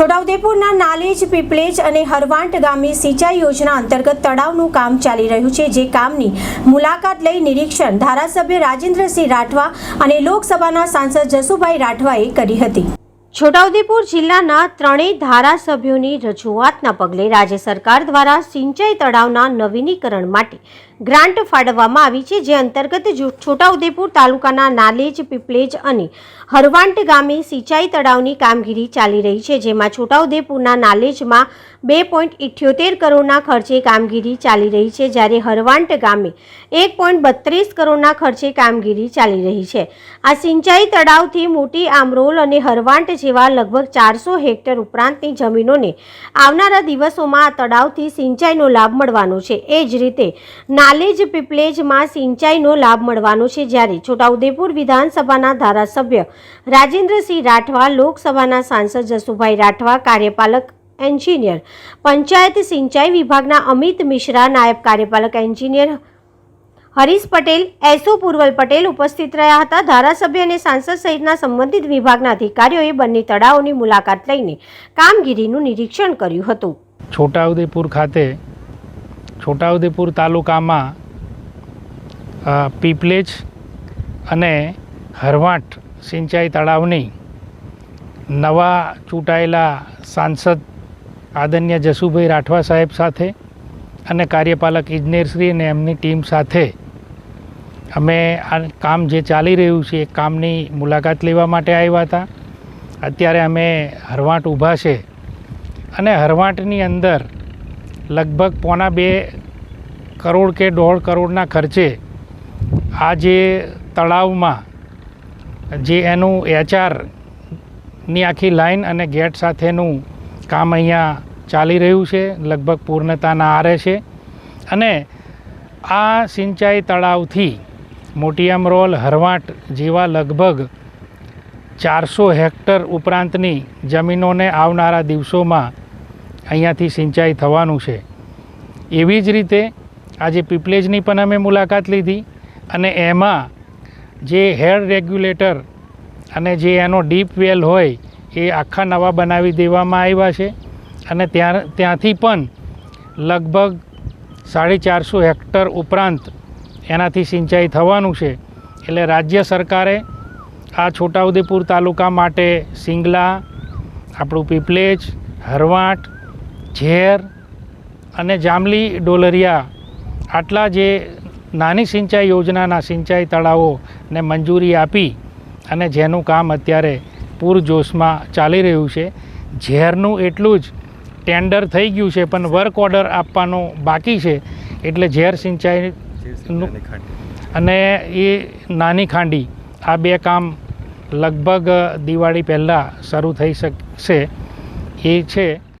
છોટાઉદેપુરના નાલેજ, પીપલેજ અને હરવાંટ ગામે સિંચાઈ યોજના અંતર્ગત તળાવનું કામ ચાલી રહ્યું છે, જે કામની મુલાકાત લઈ નિરીક્ષણ ધારાસભ્ય રાજેન્દ્રસિંહ રાઠવા અને લોકસભાના સાંસદ જસુભાઈ રાઠવાએ કરી હતી. છોટાઉદેપુર જિલ્લાના ત્રણેય ધારાસભ્યોની રજૂઆતના પગલે રાજ્ય સરકાર દ્વારા સિંચાઈ તળાવના નવીનીકરણ માટે ગ્રાન્ટ ફાળવવામાં આવી છે, જે અંતર્ગત છોટાઉદેપુર તાલુકાના નાલેજ, પીપલેજ અને હરવાંટ ગામે સિંચાઈ તળાવની કામગીરી ચાલી રહી છે, જેમાં છોટાઉદેપુરના નાલેજમાં બે પોઈન્ટ ઇઠ્યોતેર કરોડના ખર્ચે કામગીરી ચાલી રહી છે, જ્યારે હરવાંટ ગામે એક પોઈન્ટ બત્રીસ કરોડના ખર્ચે કામગીરી ચાલી રહી છે. આ સિંચાઈ તળાવથી મોટી આમરોલ અને હરવાંટ જેવા લગભગ ચારસો હેક્ટર ઉપરાંતની જમીનોને આવનારા દિવસોમાં આ તળાવથી સિંચાઈનો લાભ મળવાનો છે. એ જ રીતે નાલેજ પીપલેજમાં સિંચાઈનો લાભ મળવાનો છે જ્યારે છોટાઉદેપુર વિધાનસભાના ધારાસભ્ય રાજેન્દ્રસિંહ રાઠવા, લોકસભાના સાંસદ જસુભાઈ રાઠવા, કાર્યપાલક એન્જિનિયર પંચાયત સિંચાઈ વિભાગના અમિત મિશ્રા, નાયબ કાર્યપાલક એન્જિનિયર હરીશ પટેલ એસો પૂર્વલ પટેલ ઉપસ્થિત રહ્યા હતા. ધારાસભ્ય અને સાંસદ સહિતના સંબંધિત વિભાગના અધિકારીઓએ બંને તળાવોની મુલાકાત લઈને કામગીરીનું નિરીક્ષણ કર્યું હતું. છોટાઉદેપુર ખાતે છોટાઉદેપુર તાલુકામાં પીપલેજ અને હરવાટ સિંચાઈ તળાવની નવા ચૂંટાયેલા સાંસદ આદરણીય જસુભાઈ રાઠવા સાહેબ સાથે અને કાર્યપાલક ઇજનેરશ્રી અને એમની ટીમ સાથે અમે આ કામ જે ચાલી રહ્યું છે એ કામની મુલાકાત લેવા માટે આવ્યા હતા. અત્યારે અમે હરવાટ ઊભા છે અને હરવાટની અંદર લગભગ પોણા બે કરોડ કે દોઢ કરોડના ખર્ચે આ જે તળાવમાં જે એનું એચઆરની આખી લાઈન અને ગેટ સાથેનું કામ અહીંયા ચાલી રહ્યું છે, લગભગ પૂર્ણતાના આરે છે. અને આ સિંચાઈ તળાવથી મોટી અમરોલ, હરવાટ જેવા લગભગ ચારસો હેક્ટર ઉપરાંતની જમીનોને આવનારા દિવસોમાં અહીંયાથી સિંચાઈ થવાનું છે. એવી જ રીતે આજે પીપલેજની પણ અમે મુલાકાત લીધી અને એમાં જે હેડ રેગ્યુલેટર અને જે એનો ડીપ વેલ હોય એ આખા નવા બનાવી દેવામાં આવ્યા છે અને ત્યાં ત્યાંથી પણ લગભગ સાડી ચારસો હેક્ટર ઉપરાંત એનાથી સિંચાઈ થવાનું છે. એટલે રાજ્ય સરકારે આ છોટાઉદેપુર તાલુકા માટે સિંગલા, આપણું પીપલેજ, હરવાટ ઝેર અને જાંબલી ડોલરિયા આટલા જે નાની સિંચાઈ યોજનાના સિંચાઈ તળાવોને મંજૂરી આપી અને જેનું કામ અત્યારે પૂરજોશમાં ચાલી રહ્યું છે. ઝેરનું એટલું જ ટેન્ડર થઈ ગયું છે પણ વર્ક ઓર્ડર આપવાનો બાકી છે. એટલે ઝેર સિંચાઈનું અને એ નાની ખાંડી આ બે કામ લગભગ દિવાળી પહેલાં શરૂ થઈ શકશે એ છે.